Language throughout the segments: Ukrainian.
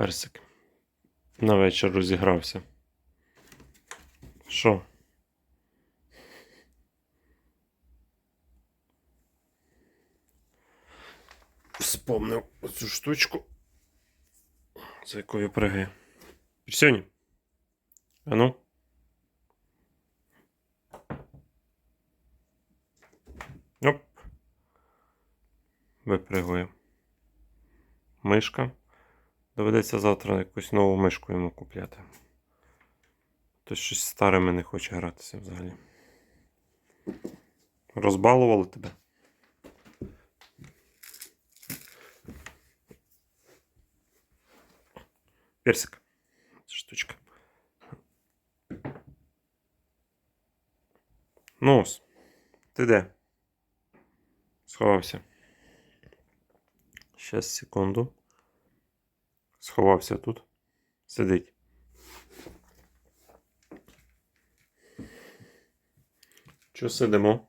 Персик. На вечір розігрався. Що? Вспомнив оцю штучку, за якою пригає. Сьогодні. А ну. Оп. Випригує. Мишка. Доведеться завтра якусь нову мишку йому купляти. То щось старими не хоче гратися взагалі. Розбалували тебе. Персик. Штучка. Ну, ось. ти де? Сховався. Щас, секунду. Сховався тут. Сидить. Чого сидимо?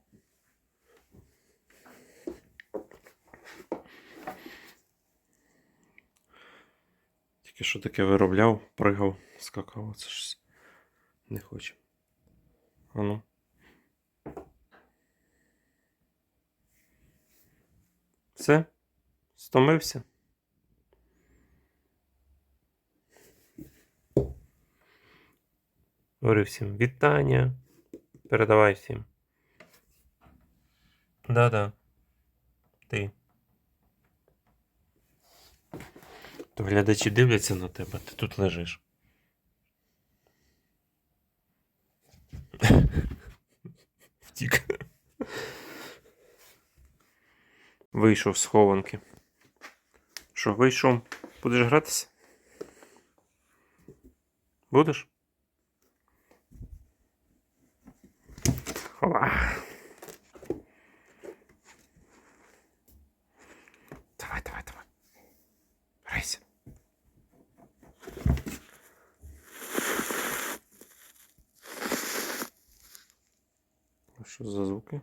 Тільки що таке виробляв, пригав, скакав, це ж не хоче. Ану. Все? Стомився? Говорю всім вітання. Передавай всім. Да-да. Ти. То глядачі дивляться на тебе, ти тут лежиш. Втік. Вийшов з хованки. Що, вийшов? Будеш гратися? Будеш? Хова. Давай, давай, давай. Грайся. Що за звуки?